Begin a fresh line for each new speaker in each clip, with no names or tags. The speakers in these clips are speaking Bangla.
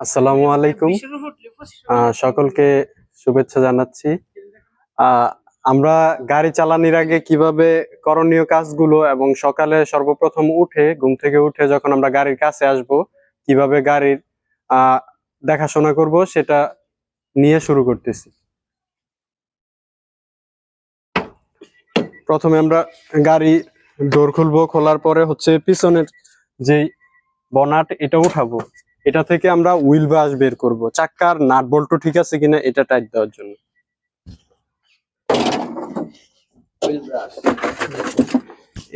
আসসালামু আলাইকুম। সকলকে শুভেচ্ছা জানাচ্ছি। আহ, আমরা গাড়ি চালানির আগে কীভাবে করণীয় কাজগুলো এবং সকালে সর্বপ্রথম উঠে ঘুম থেকে উঠে যখন আমরা গাড়ির কাছে আসব কীভাবে গাড়ির দেখাশোনা করব সেটা নিয়ে শুরু করতেছি। প্রথমে আমরা গাড়ি ডোর খুলবো খোলার পরে হচ্ছে পিছনের যেই বনাট এটা উঠাবো। এটা থেকে আমরা হুইল ব্রাশ বের করব। চাক্কার নাট বল্টু ঠিক আছে কিনা এটা টাইট দেওয়ার জন্য।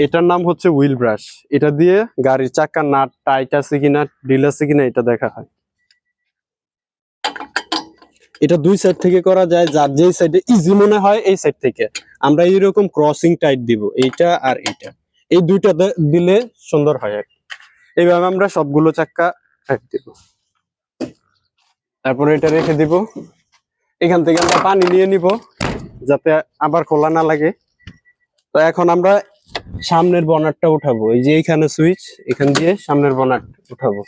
এটার নাম হচ্ছে হুইল ব্রাশ। এটা দিয়ে গাড়ির চাক্কার নাট টাইট আছে কিনা ডিল আছে কিনা এটা দেখা হয়। এটা দুই সাইড থেকে করা যায় যার যেই সাইডে ইজি মনে হয় এই সাইড থেকে। আমরা এইরকম ক্রসিং টাইট দিব এইটা আর এইটা। এই দুইটা দিলে সুন্দর হয় আর এইভাবে আমরা সবগুলো চাক্কা দিব। তারপরে এটা রেখে দিব। এখান থেকে আমরা পানি নিয়ে নিব, যাতে আবার খোলা না লাগে। তো এখন আমরা সামনের বনারটা উঠাবো। এই যে এইখানে সুইচ, এখান দিয়ে সামনের বনার উঠাবো।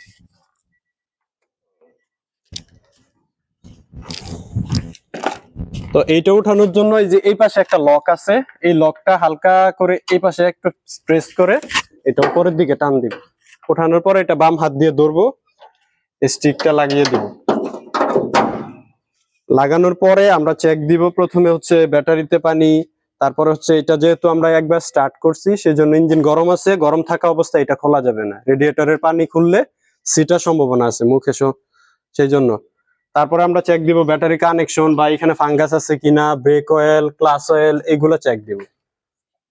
তো এইটা উঠানোর জন্য এই যে এই পাশে একটা লক আছে। এই লকটা হালকা করে এই পাশে একটু প্রেস করে এটা উপরের দিকে টান দিব। ওঠানোর পরে এটা বাম হাত দিয়ে ধরবো। স্টিকটা লাগিয়ে দিব। লাগানোর পরে আমরা চেক দিব প্রথমে হচ্ছে ব্যাটারিতে পানি তারপরে হচ্ছে এটা যেহেতু আমরা একবার স্টার্ট করছি সেই জন্য ইঞ্জিন গরম আছে গরম থাকা অবস্থায় এটা খোলা যাবে না। রেডিয়েটরের পানি খুললে সিটার সম্ভাবনা আছে মুখে সেই জন্য তারপরে আমরা চেক দিব ব্যাটারি কানেকশন বা এখানে ফাঙ্গাস আছে কিনা ব্রেক অয়েল ক্লাস অয়েল এগুলো চেক দিব।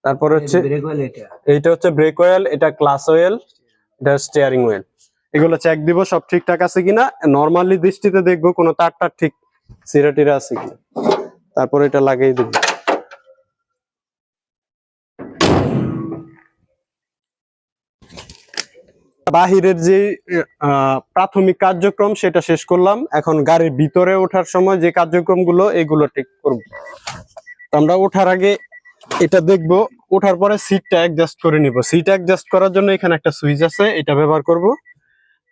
তারপরে হচ্ছে এইটা হচ্ছে ব্রেক অয়েল এটা ক্লাস অয়েল এটা স্টিয়ারিং অয়েল এগুলো চেক দিব, সব ঠিকঠাক আছে কিনা? নর্মালি দৃষ্টিতে দেখব কোনো তার টার ঠিক সিরা টিরা আছে কিনা। তারপর এটা লাগিয়ে দিব। বাহিরের যে প্রাথমিক কার্যক্রম, সেটা শেষ করলাম। এখন গাড়ির ভিতরে ওঠার সময় যে কার্যক্রমগুলো, এগুলো ঠিক করব। আমরা ওঠার আগে এটা দেখব। ওঠার পরে সিটটা অ্যাডজাস্ট করে নিব। সিট অ্যাডজাস্ট করার জন্য এখানে একটা সুইচ আছে, এটা ব্যবহার করব।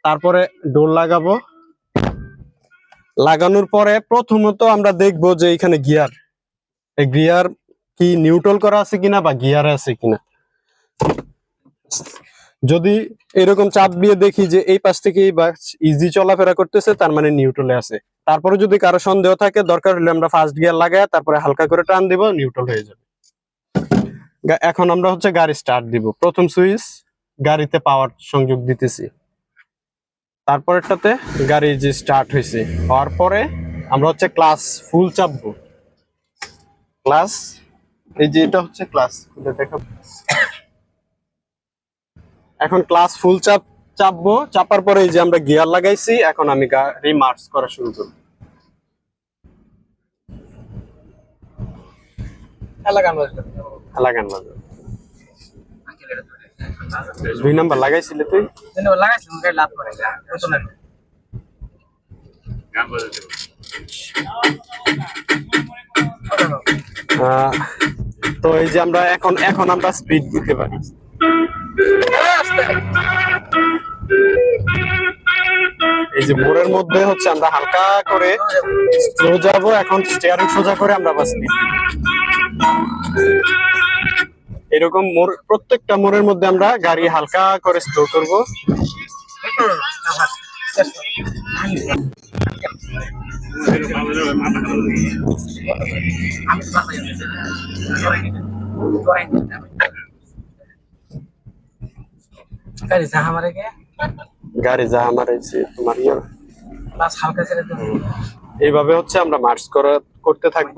তারপরে ডোর লাগাবো। লাগানোর পরে প্রথমত আমরা দেখব যে এখানে গিয়ার। এই গিয়ার কি নিউট্রাল করা আছে কিনা বা গিয়ার আছে কিনা। যদি এরকম চাপ দিয়ে দেখি যে এই পাশ থেকে এই বাস ইজি চলাফেরা করতেছে, তার মানে নিউট্রালে আছে। তারপরে যদি কারও সন্দেহ থাকে, দরকার হলে আমরা ফার্স্ট গিয়ার লাগাই তারপরে হালকা করে টান দিব নিউট্রাল হয়ে যাবে। এখন আমরা হচ্ছে গাড়ি স্টার্ট দিব। প্রথম সুইচ গাড়িতে পাওয়ার সংযোগ দিতেছি। তারপরেরটাতে গাড়ি যে স্টার্ট হয়েছে হওয়ার পরে আমরা হচ্ছে ক্লাস ফুল চাপবো। ক্লাস এই যে এটা হচ্ছে ক্লাস খুলে দেখাবো এখন ক্লাস ফুল চাপ চাপবো চাপার পরে এই যে আমরা গিয়ার লাগাইছি এখন আমি গাড়ি মার্চ করা শুরু করব। লাগান বাজার দুই নাম্বার লাগাইছিলে তুই? তো এই যে আমরা এখন এখন আমরা স্পিড দিতে পারি। এই যে মোড়ের মধ্যে হচ্ছে আমরা হালকা করে স্লো যাব এখন স্টিয়ারিং সোজা করে আমরা বাস এরকম মোড় প্রত্যেকটা মোড়ের মধ্যে আমরা গাড়ি হালকা করে স্লো করব। গাড়ি যা আমার এই যে তোমার ইয়ে। এইভাবে হচ্ছে আমরা মার্চ করা করতে থাকব।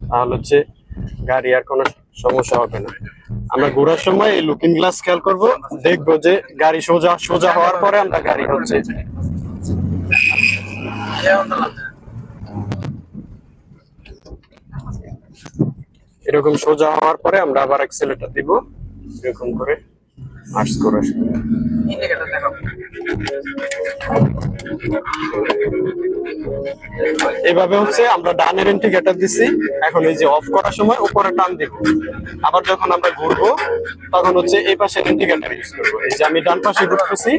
তাহলে হচ্ছে গাড়ি আর কোনো সমস্যা হবে না। আমরা ঘোরার সময় এই লুকিং গ্লাস খেয়াল করব, দেখব যে গাড়ি সোজা সোজা হওয়ার পরে আমরা গাড়ি হচ্ছে এরকম সোজা হওয়ার পরে আমরা আবার অ্যাক্সিলেটর দিব, এরকম করে মার্চ করে এভাবে হচ্ছে আমরা ডানের ইন্ডিকেটর দিছি। এখন এই যে অফ করার সময় উপরে টান দিব। আবার যখন আমরা ঘুরবো, তখন হচ্ছে এই পাশে ইন্ডিকেটর ইউজ করব। এই যে আমি ডান পাশে ঘুরতেছি।